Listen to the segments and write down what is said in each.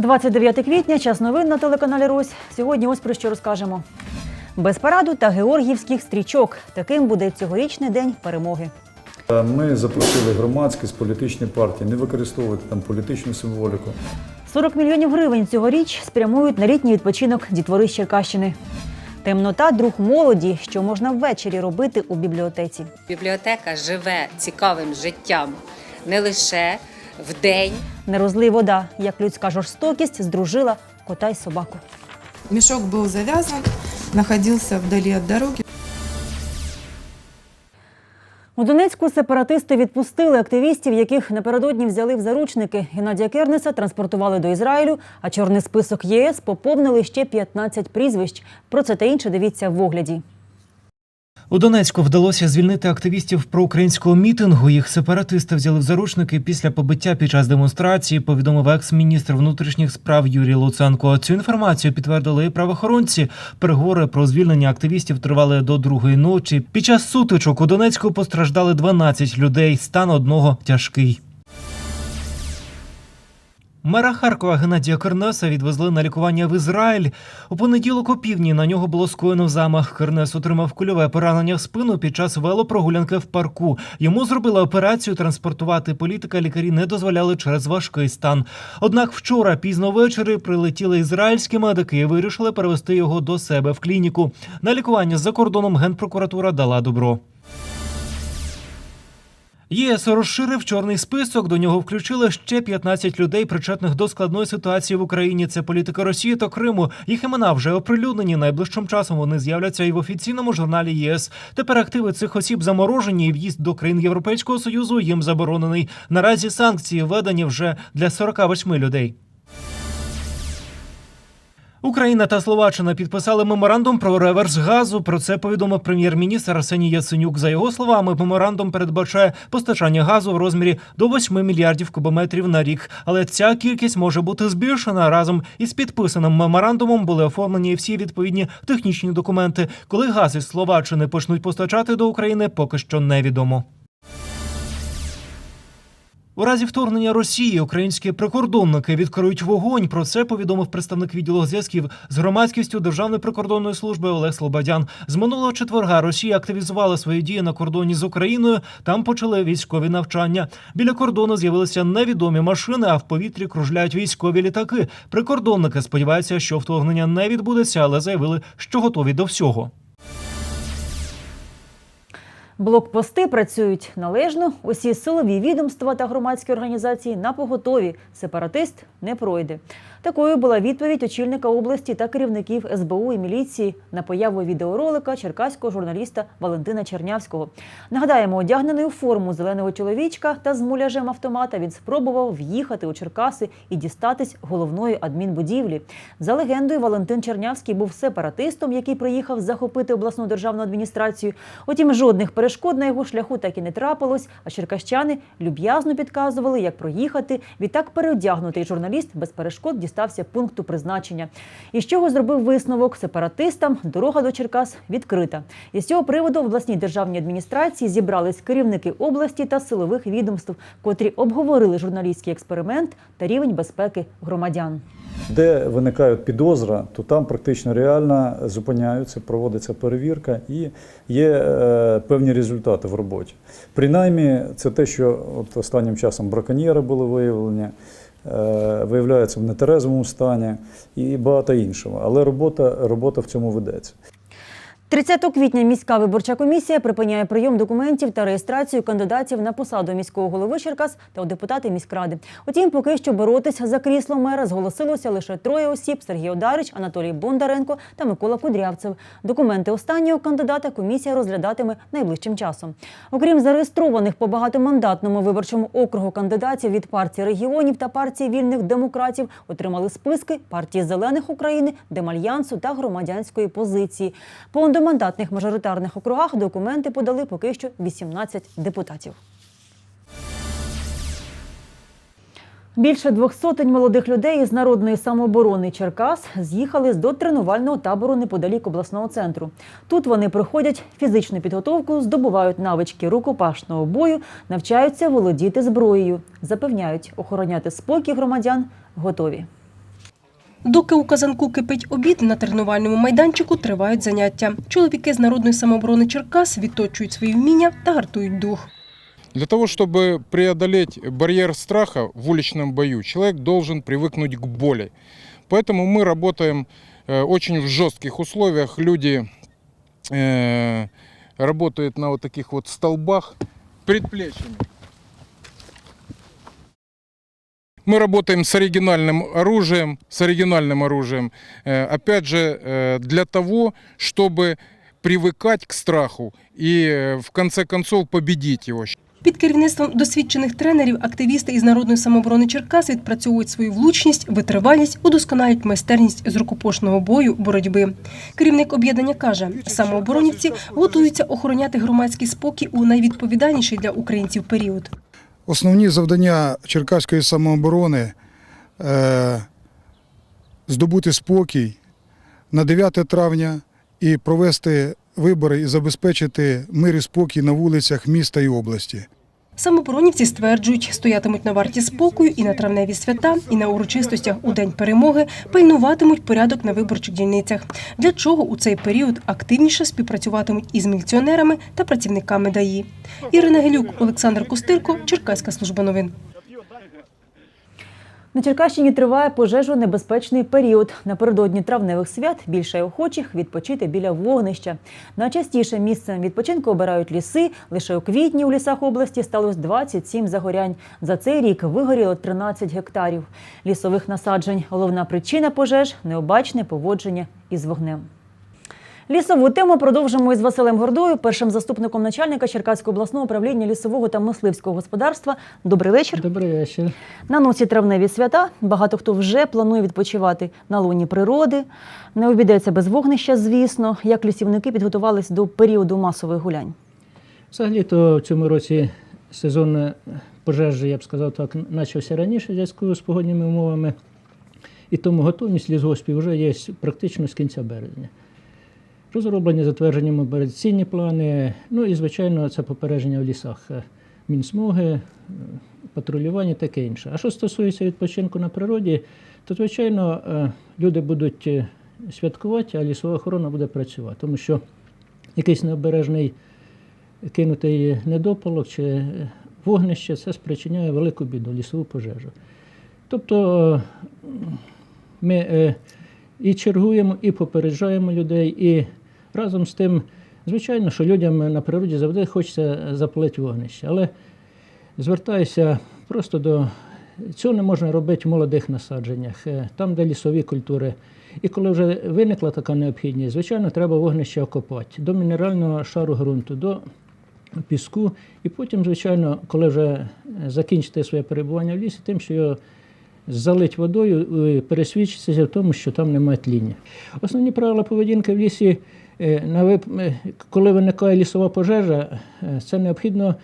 29 квітня, час новин на телеканалі Русь. Сьогодні ось про що розкажемо. Без параду та георгіївських стрічок. Таким буде цьогорічний день перемоги. Ми запросили громадськість, політичні партії не використовувати там політичну символіку. 40 мільйонів гривень цьогоріч спрямують на літній відпочинок дітвори з Черкащини. Темнота друг молоді, що можна ввечері робити у бібліотеці. Бібліотека живе цікавим життям не лише вдень, Не розлий вода, як людська жорстокість здружила кота й собаку. Мешок был завязан, находился вдали от дороги. У Донецьку сепаратисти відпустили активістів, яких напередодні взяли в заручники. Геннадія Кернеса транспортували до Ізраїлю, а чорний список ЄС поповнили ще 15 прізвищ. Про це та інше дивіться в огляді. У Донецьку вдалося звільнити активістів проукраїнського мітингу. Їх сепаратисти взяли в заручники після побиття під час демонстрації. Повідомив екс-міністр внутрішніх справ Юрій Луценко. Цю інформацію підтвердили і правоохоронці. Переговори про звільнення активістів тривали до другої ночі. Під час сутичок у Донецьку постраждали 12 людей. Стан одного тяжкий. Мера Харкова Геннадія Кернеса відвезли на лікування в Ізраїль. У понеділок опівдні на нього було скоєно замах. Кернес отримав кульове поранення в спину під час велопрогулянки в парку. Йому зробили операцію. Транспортувати політика лікарі не дозволяли через важкий стан. Однак вчора пізно ввечері прилетіли ізраїльські медики і вирішили перевести його до себе в клініку. На лікування за кордоном генпрокуратура дала добро. ЄС розширив чорний список. До нього включили ще 15 людей, причетних до складної ситуації в Україні. Це політика Росії та Криму. Їх імена вже оприлюднені. Найближчим часом вони з'являться і в офіційному журналі ЄС. Тепер активи цих осіб заморожені, і в'їзд до країн Європейського союзу їм заборонений. Наразі санкції введені вже для 48 людей. Україна та Словаччина підписали меморандум про реверс газу. Про це повідомив прем'єр-міністр Арсеній Яценюк. За його словами, меморандум передбачає постачання газу в розмірі до 8 мільярдів кубометрів на рік. Але ця кількість може бути збільшена. Разом із підписаним меморандумом були оформлені всі відповідні технічні документи. Коли газ із Словаччини почнуть постачати до України, поки що невідомо. У разі вторгнення Росії українські прикордонники відкриють вогонь. Про це повідомив представник відділу зв'язків з громадськістю Державної прикордонної служби Олег Слободян. З минулого четверга Росія активізувала свої дії на кордоні з Україною. Там почали військові навчання. Біля кордону з'явилися невідомі машини, а в повітрі кружляють військові літаки. Прикордонники сподіваються, що вторгнення не відбудеться, але заявили, що готові до всього. Блокпости працюють належно. Усі силові відомства та громадські організації на поготові. Сепаратист не пройде. Такою була відповідь очільника області та керівників СБУ і міліції на появу відеоролика черкаського журналіста Валентина Чернявського. Нагадаємо, одягнений у форму зеленого чоловічка та з муляжем автомата він спробував в'їхати у Черкаси і дістатись головної адмінбудівлі. За легендою, Валентин Чернявський був сепаратистом, який приїхав захопити обласну державну адміністрацію. Утім, жодних перешкод на його шляху так і не трапилось. А черкащани люб'язно підказували, як проїхати. Відтак переодягнутий журналіст без перешкод дістався пункту призначення. І з чого зробив висновок сепаратистам? Дорога до Черкас відкрита. І з цього приводу в обласній державній адміністрації зібрались керівники області та силових відомств, котрі обговорили журналістський експеримент та рівень безпеки громадян. Де виникає підозра, то там практично реально зупиняються, проводиться перевірка і є е, певні результати в роботі. Принаймні, це те, що от останнім часом браконьєри були виявлені, е, виявляються в нетерезовому стані і багато іншого. Але робота, робота в цьому ведеться. 30 квітня міська виборча комісія припиняє прийом документів та реєстрацію кандидатів на посаду міського голови Черкас та у депутати міськради. Утім, поки що боротися за крісло мера зголосилося лише троє осіб: Сергій Одарич, Анатолій Бондаренко та Микола Кудрявцев. Документи останнього кандидата комісія розглядатиме найближчим часом. Окрім зареєстрованих по багатомандатному виборчому округу кандидатів від партії регіонів та партії вільних демократів, отримали списки партії зелених України, Демальянсу та громадянської позиції. По одномандатних мажоритарних округах документи подали поки що 18 депутатів. Більше двох сотень молодих людей із народної самооборони Черкас з'їхали до тренувального табору неподалік обласного центру. Тут вони проходять фізичну підготовку, здобувають навички рукопашного бою, навчаються володіти зброєю. Запевняють, охороняти спокій громадян готові. Доки у казанку кипить обід, на тренувальному майданчику тривають заняття. Чоловіки з народної самооборони Черкас відточують свої вміння та гартують дух. Для того, чтобы преодолеть барьер страха в уличном бою, человек должен привыкнуть к боли. Поэтому мы работаем э, очень в жестких условиях. Люди э, работают на вот таких вот столбах предплечьями. Мы работаем с оригинальным оружием, с оригинальным оружием, э, опять же, э, для того, чтобы привыкать к страху и э, в конце концов победить его. Під керівництвом досвідчених тренерів активісти із народної самооборони Черкас відпрацьовують свою влучність, витривалість, удосконалюють майстерність з рукопашного бою, боротьби. Керівник об'єднання каже, самооборонівці готуються охороняти громадський спокій у найвідповідальніший для українців період. Основні завдання Черкаської самооборони е, здобути спокій на 9 травня і провести вибори і забезпечити мир і спокій на вулицях міста і області. Самооборонівці стверджують, стоятимуть на варті спокою і на травневі свята, і на урочистостях у день перемоги пильнуватимуть порядок на виборчих дільницях. Для чого у цей період активніше співпрацюватимуть із міліціонерами та працівниками ДАІ. Ірина Гелюк, Олександр Костирко, Черкаська служба новин. На Черкащині триває пожежонебезпечний період. Напередодні травневих свят більше охочих відпочити біля вогнища. Найчастіше місцем відпочинку обирають ліси. Лише у квітні у лісах області сталося 27 загорянь. За цей рік вигоріло 13 гектарів лісових насаджень. Головна причина пожеж необачне поводження із вогнем. Лісову тему продовжимо із Василем Гордою, першим заступником начальника Черкаського обласного управління лісового та мисливського господарства. Добрий вечір. Добрий вечір. На носі травневі свята. Багато хто вже планує відпочивати на луні природи. Не обійдеться без вогнища, звісно. Як лісівники підготувались до періоду масових гулянь? Взагалі, то в цьому році сезон пожежі, я б сказав так, почався раніше в зв'язку з погодніми умовами. І тому готовність лісгоспів вже є практично з кінця березня. Розроблені затверджені мобілізаційні плани, ну і, звичайно, це попередження в лісах, е, мінсмуги, е, патрулювання таке інше. А що стосується відпочинку на природі, то, звичайно, е, люди будуть святкувати, а лісова охорона буде працювати. Тому що якийсь необережний кинутий недопалок чи вогнище це спричиняє велику біду, лісову пожежу. Тобто ми і чергуємо, і попереджаємо людей, і разом з тим, звичайно, що людям на природі завжди хочеться запалити вогнище. Але звертаюся просто до цього не можна робити в молодих насадженнях, е, там, де лісові культури. І коли вже виникла така необхідність, звичайно, треба вогнище окопати до мінерального шару ґрунту, до піску. І потім, звичайно, коли вже закінчите своє перебування в лісі, тим, що його залить водою, пересвідчитися в тому, що там немає тління. Основні правила поведінки в лісі, коли виникає лісова пожежа, е, це необхідно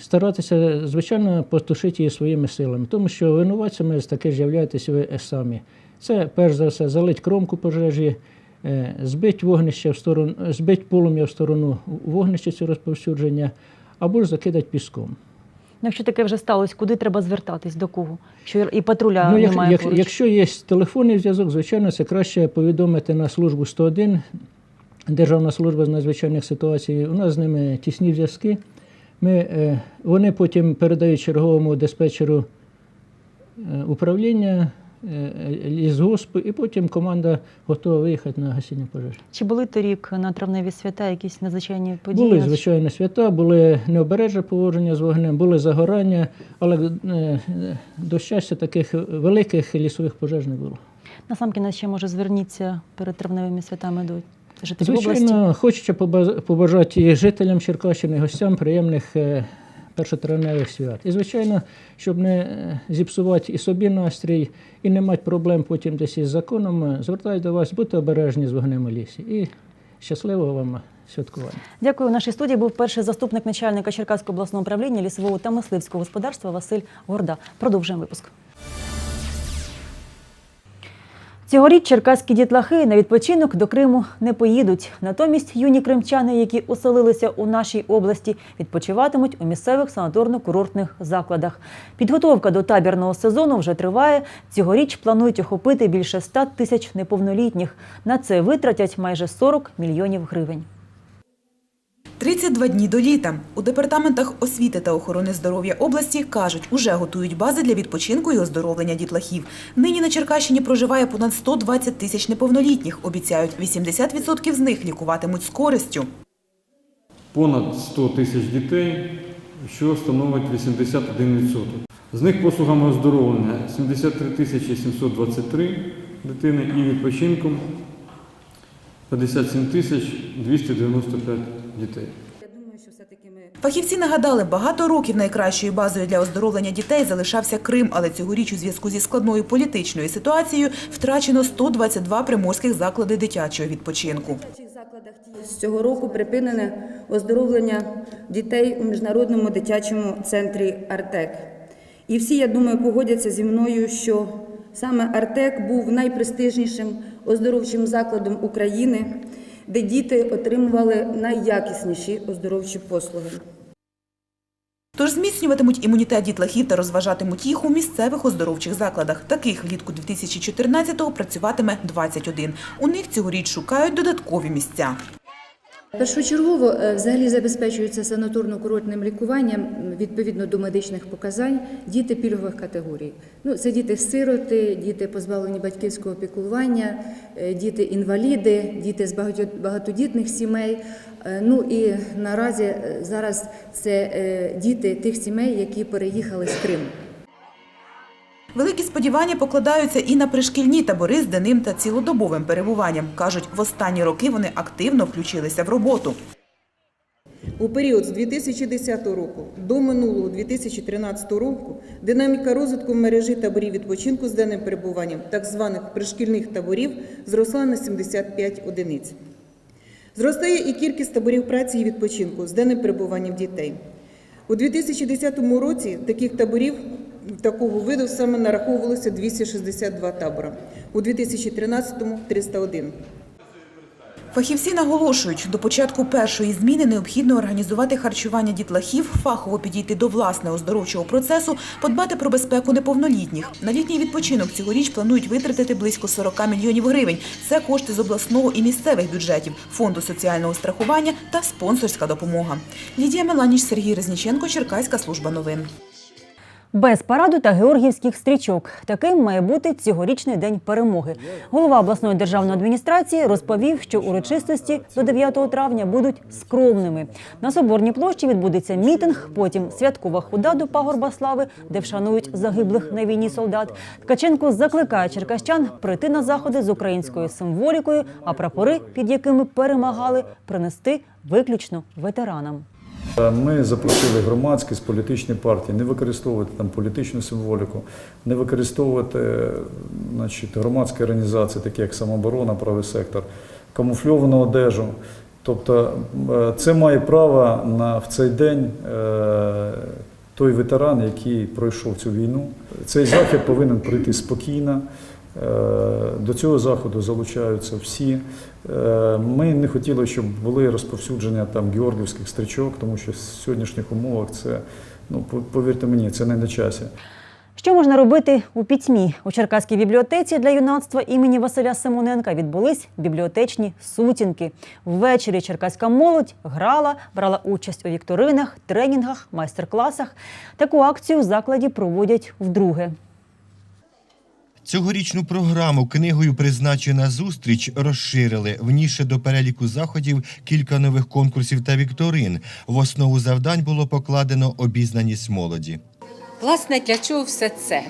старатися, звичайно, потушити її своїми силами, тому що винуватцями таки ж ви самі. Це перш за все залить кромку пожежі, е, збить вогнище в сторону, збить полум'я в сторону вогнища цього розповсюдження, або ж закидати піском. Ну, Якщо таке вже сталося, куди треба звертатись, до кого? Що і патруля Ну, як, немає як, поруч? якщо є телефонний зв'язок, звичайно, це краще повідомити на службу 101, Державна служба з надзвичайних ситуацій. У нас з ними тісні зв'язки. Ми, е, вони потім передають черговому диспетчеру е, управління е, лісгоспу, і потім команда готова виїхати на гасіння пожежі. Чи були торік на травневі свята якісь надзвичайні події? Були звичайно свята, були необережне поводження з вогнем, були загорання, але е, до щастя таких великих лісових пожеж не було. Насамкінець ще може зверніться перед травневими святами до жителів області. Звичайно, хочеться побажати і жителям Черкащини, і гостям приємних е, першотравневих свят. І, звичайно, щоб не е, зіпсувати і собі настрій, і не мати проблем потім десь із законом, е, звертаюся до вас, будьте обережні з вогнем у лісі. І щасливого вам святкування. Дякую. У нашій студії був перший заступник начальника Черкаського обласного управління лісового та мисливського господарства Василь Горда. Продовжуємо випуск. Цьогоріч черкаські дітлахи на відпочинок до Криму не поїдуть. Натомість юні кримчани, які оселилися у нашій області, відпочиватимуть у місцевих санаторно-курортних закладах. Підготовка до табірного сезону вже триває. Цьогоріч планують охопити більше 100 тисяч неповнолітніх. На це витратять майже 40 мільйонів гривень. 32 дні до літа. У департаментах освіти та охорони здоров'я області кажуть, уже готують бази для відпочинку і оздоровлення дітлахів. Нині на Черкащині проживає понад 120 тисяч неповнолітніх. Обіцяють, 80% з них лікуватимуть з користю. понад 100 тисяч дітей, що становить 81%. З них послугами оздоровлення 73 тисячі 723 дитини і відпочинком 57 тисяч 295 дітей. Фахівці нагадали, багато років найкращою базою для оздоровлення дітей залишався Крим, але цьогоріч у зв'язку зі складною політичною ситуацією втрачено 122 приморських заклади дитячого відпочинку. З цього року припинене оздоровлення дітей у міжнародному дитячому центрі Артек. І всі, я думаю, погодяться зі мною, що саме Артек був найпрестижнішим оздоровчим закладом України, де діти отримували найякісніші оздоровчі послуги. Тож зміцнюватимуть імунітет дітлахів та розважатимуть їх у місцевих оздоровчих закладах. Таких влітку 2014-го працюватиме 21. У них цьогоріч шукають додаткові місця. Першочергово е, взагалі забезпечується санаторно-курортним лікуванням відповідно до медичних показань діти пільгових категорій. Ну, це діти-сироти, діти позбавлені батьківського піклування, е, діти-інваліди, діти з багатодітних сімей. Е, Ну і наразі зараз це діти тих сімей, які переїхали з Криму. Великі сподівання покладаються і на пришкільні табори з денним та цілодобовим перебуванням. Кажуть, в останні роки вони активно включилися в роботу. У період з 2010 року до минулого 2013 року динаміка розвитку мережі таборів відпочинку з денним перебуванням, так званих пришкільних таборів, зросла на 75 одиниць. Зростає і кількість таборів праці і відпочинку з денним перебуванням дітей. У 2010 році таких таборів такого виду саме нараховувалося 262 табора, у 2013-му – 301. Фахівці наголошують, до початку першої зміни необхідно організувати харчування дітлахів, фахово підійти до власного оздоровчого процесу, подбати про безпеку неповнолітніх. На літній відпочинок цьогоріч планують витратити близько 40 мільйонів гривень. Це кошти з обласного і місцевих бюджетів, фонду соціального страхування та спонсорська допомога. Лідія Меланіч, Сергій Резніченко, Черкаська служба новин. Без параду та георгіївських стрічок таким має бути цьогорічний день перемоги. Голова обласної державної адміністрації розповів, що урочистості до 9 травня будуть скромними. На соборній площі відбудеться мітинг, потім святкова худа до пагорба слави, де вшанують загиблих на війні солдат. Ткаченко закликає черкащан прийти на заходи з українською символікою, а прапори, під якими перемагали, принести виключно ветеранам. Ми запросили громадськість, політичні партії не використовувати там політичну символіку, не використовувати значить, громадські організації, такі як самооборона, правий сектор, камуфльовану одежу. Тобто е, це має право на в цей день е, той ветеран, який пройшов цю війну. Цей захід повинен пройти спокійно. Е, До цього заходу залучаються всі. Е, Ми не хотіли, щоб були розповсюдження там георгівських стрічок, тому що в сьогоднішніх умовах це, ну повірте мені, це не на часі. Що можна робити у пітьмі? У Черкаській бібліотеці для юнацтва імені Василя Симоненка відбулись бібліотечні сутінки. Ввечері черкаська молодь грала, брала участь у вікторинах, тренінгах, майстер-класах. Таку акцію в закладі проводять вдруге. Цьогорічну програму книгою призначена зустріч розширили. Вніше до переліку заходів кілька нових конкурсів та вікторин. В основу завдань було покладено обізнаність молоді. Власне, для чого все це?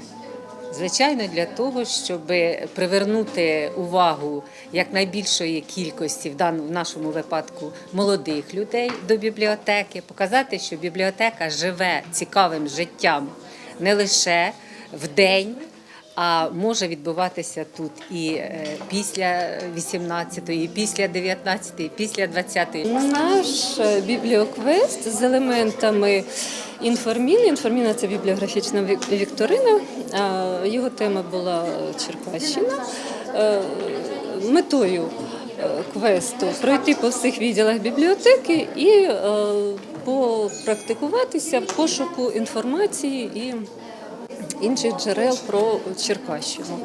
Звичайно, для того, щоб привернути увагу якнайбільшої кількості, в даному в нашому випадку молодих людей до бібліотеки, показати, що бібліотека живе цікавим життям не лише в день, а може відбуватися тут і е, після 18-ї, і після 19-ї, і після 20-ї. Наш е, бібліоквест з елементами інформіни. Інформіна це бібліографічна вікторина. Його тема була Черкащина. Е, Метою е, квесту пройти по всіх відділах бібліотеки і е, попрактикуватися в пошуку інформації і інших джерел про Черкащину.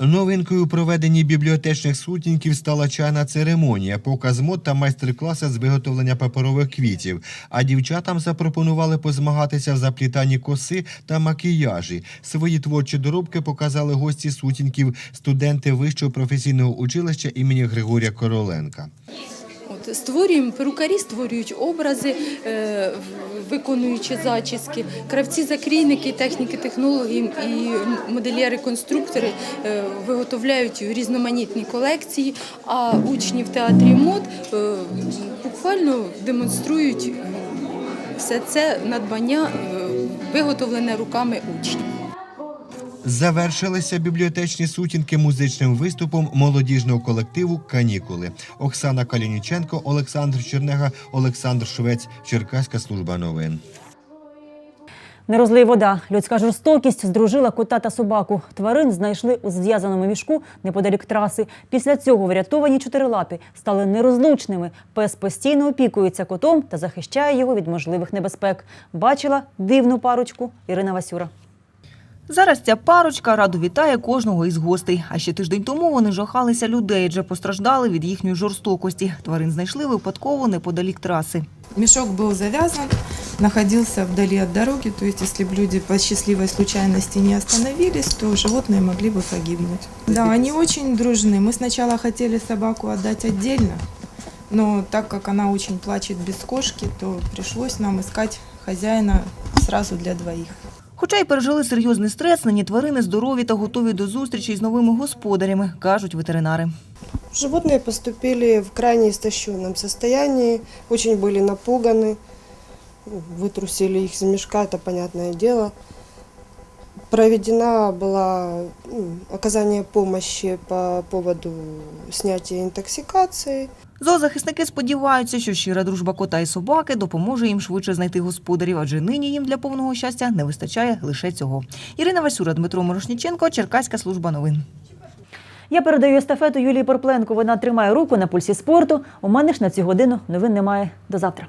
Новинкою у проведенні бібліотечних сутінків стала чайна церемонія, показ мод та майстер-класи з виготовлення паперових квітів. А дівчатам запропонували позмагатися в заплітанні коси та макіяжі. Свої творчі доробки показали гості сутінків, студенти вищого професійного училища імені Григорія Короленка. От, створюємо, перукарі створюють образи, е, виконуючи зачіски. Кравці, закрійники, техніки, технології і модельєри-конструктори е, виготовляють різноманітні колекції, а учні в театрі мод е, буквально демонструють все це надбання, виготовлене руками учнів. Завершилися бібліотечні сутінки музичним виступом молодіжного колективу Канікули. Оксана Калініченко, Олександр Чернега, Олександр Швець, Черкаська служба новин. Не розлий вода. Людська жорстокість здружила кота та собаку. Тварин знайшли у зв'язаному мішку неподалік траси. Після цього врятовані чотирилапі стали нерозлучними. Пес постійно опікується котом та захищає його від можливих небезпек. Бачила дивну парочку Ірина Васюра. Зараз ця парочка радо вітає кожного із гостей. А ще тиждень тому вони жахалися людей, адже постраждали від їхньої жорстокості. Тварин знайшли випадково неподалік траси. Мешок был завязан, находился вдали от дороги, то есть если бы люди по счастливой случайности не остановились, то животные могли бы погибнуть. Да, они очень дружны. Мы сначала хотели собаку отдать отдельно, но так как она очень плачет без кошки, то пришлось нам искать хозяина сразу для двоих. Хоча й пережили серйозний стрес, нині тварини здорові та готові до зустрічі з новими господарями, кажуть ветеринари. Животные поступили в крайне истощенном состоянии, очень были напуганы, вытрусили их из мешка, это понятное дело. Проведена была м, оказание помощи по поводу снятия интоксикации. Зоозахисники сподіваються, що щира дружба кота і собаки допоможе їм швидше знайти господарів, адже нині їм для повного щастя не вистачає лише цього. Ірина Васюра, Дмитро Морошніченко, Черкаська служба новин. Я передаю естафету Юлії Порпленко. Вона тримає руку на пульсі спорту. У мене ж на цю годину новин немає. До завтра.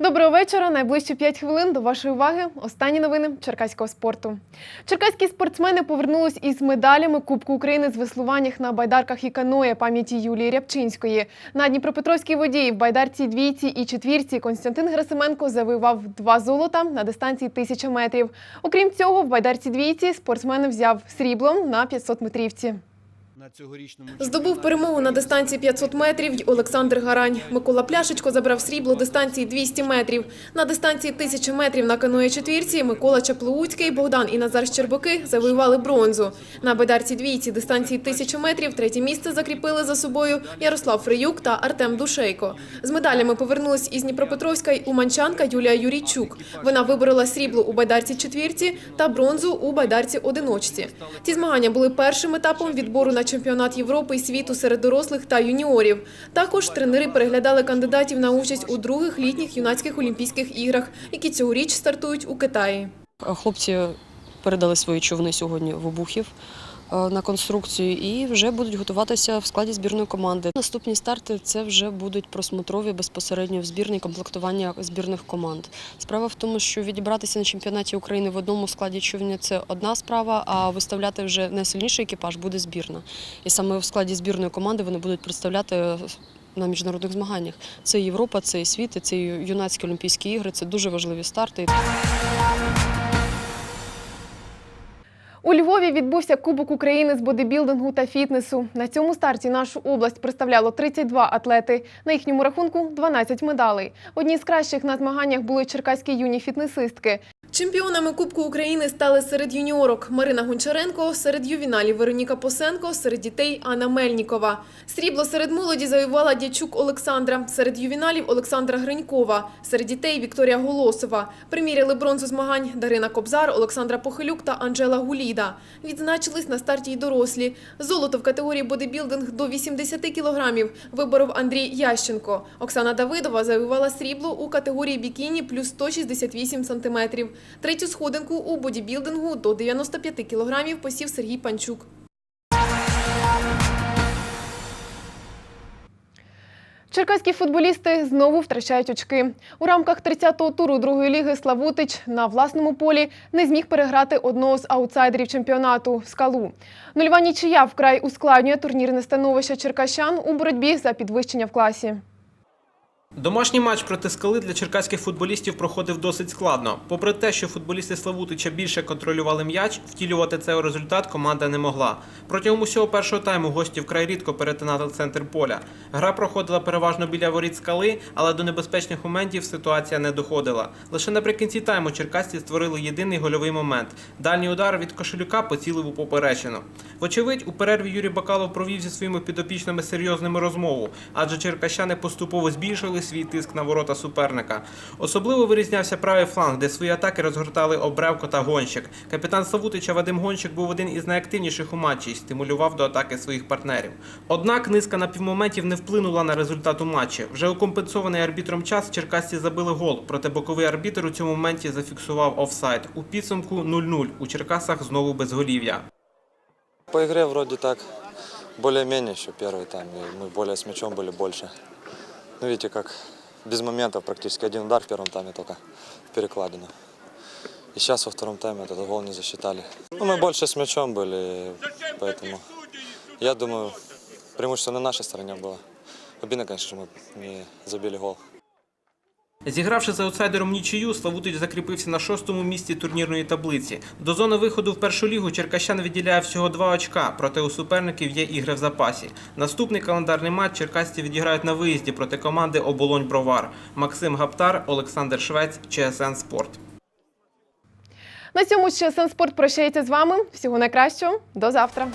Доброго вечора. Найближчі 5 хвилин до вашої уваги. Останні новини черкаського спорту. Черкаські спортсмени повернулись із медалями Кубку України з веслуваннях на байдарках і каноє пам'яті Юлії Рябчинської. На Дніпропетровській воді в байдарці двійці і четвірці Константин Герасименко завоював два золота на дистанції 1000 метрів. Окрім цього, в байдарці двійці спортсмен взяв сріблом на 500 метрівці. Здобув перемогу на дистанції 500 метрів й Олександр Гарань. Микола Пляшечко забрав срібло дистанції 200 метрів. На дистанції 1000 метрів на каної четвірці Микола Чаплоуцький, Богдан і Назар Щербаки завоювали бронзу. На байдарці двійці дистанції 1000 метрів третє місце закріпили за собою Ярослав Фриюк та Артем Душейко. З медалями повернулась із Дніпропетровська й уманчанка Юлія Юрійчук. Вона виборола срібло у байдарці четвірці та бронзу у байдарці одиночці. Ці змагання були першим етапом відбору на чемпіонат Європи і світу серед дорослих та юніорів. Також тренери переглядали кандидатів на участь у других літніх юнацьких олімпійських іграх, які цьогоріч стартують у Китаї. Хлопці передали свої човни сьогодні в обухів на конструкцію і вже будуть готуватися в складі збірної команди. Наступні старти це вже будуть просмотрові безпосередньо в збірній комплектування збірних команд. Справа в тому, що відібратися на чемпіонаті України в одному складі човня це одна справа, а виставляти вже найсильніший екіпаж буде збірна. І саме в складі збірної команди вони будуть представляти. На міжнародних змаганнях це Європа, це і світ, це і юнацькі Олімпійські ігри. Це дуже важливі старти. У Львові відбувся Кубок України з бодибілдингу та фітнесу. На цьому старті нашу область представляло 32 атлети. На їхньому рахунку 12 медалей. Одні з кращих на змаганнях були черкаські юні фітнесистки. Чемпіонами Кубку України стали серед юніорок Марина Гончаренко, серед ювіналів Вероніка Посенко, серед дітей Анна Мельнікова. Срібло серед молоді завоювала Дячук Олександра, серед ювіналів Олександра Гринькова, серед дітей Вікторія Голосова. Приміряли бронзу змагань Дарина Кобзар, Олександра Похилюк та Анжела Гуліда. Відзначились на старті й дорослі. Золото в категорії бодибілдинг до 80 кілограмів виборов Андрій Ященко. Оксана Давидова завоювала срібло у категорії бікіні плюс 168 сантиметрів. Третю сходинку у бодібілдингу до 95 кілограмів посів Сергій Панчук. Черкаські футболісти знову втрачають очки. У рамках 30-го туру другої ліги Славутич на власному полі не зміг переграти одного з аутсайдерів чемпіонату скалу. Нульва нічия вкрай ускладнює турнірне становище черкащан у боротьбі за підвищення в класі. Домашній матч проти скали для черкаських футболістів проходив досить складно. Попри те, що футболісти Славутича більше контролювали м'яч, втілювати цей результат команда не могла. Протягом усього першого тайму гості вкрай рідко перетинали центр поля. Гра проходила переважно біля воріт скали, але до небезпечних моментів ситуація не доходила. Лише наприкінці тайму черкасці створили єдиний гольовий момент. Дальній удар від кошелюка поцілив у поперечину. Вочевидь, у перерві Юрій Бакалов провів зі своїми підопічними серйозними розмову, адже черкащани поступово збільшили свій тиск на ворота суперника. Особливо вирізнявся правий фланг, де свої атаки розгортали Обревко та Гонщик. Капітан Славутича Вадим Гонщик був один із найактивніших у матчі і стимулював до атаки своїх партнерів. Однак низка напівмоментів не вплинула на результат у матчі. Вже у компенсований арбітром час черкасці забили гол, проте боковий арбітр у цьому моменті зафіксував офсайд. У підсумку 0-0. У Черкасах знову безголів'я. По игре вроде так более-менее еще первый тайм. и Мы более с мячом были больше. Ну, видите, как без моментов практически. Один удар в первом тайме только в перекладину. И сейчас во втором тайме этот гол не засчитали. Ну, мы больше с мячом были, поэтому я думаю, преимущество на нашей стороне было. Обидно, конечно, что мы не забили гол. Зігравши з аутсайдером нічию, Славутич закріпився на шостому місці турнірної таблиці. До зони виходу в першу лігу Черкащан відділяє всього два очка, проте у суперників є ігри в запасі. Наступний календарний матч черкасці відіграють на виїзді проти команди Оболонь Бровар. Максим Гаптар, Олександр Швець, ЧСН Спорт. На цьому ще Спорт прощається з вами. Всього найкращого. До завтра.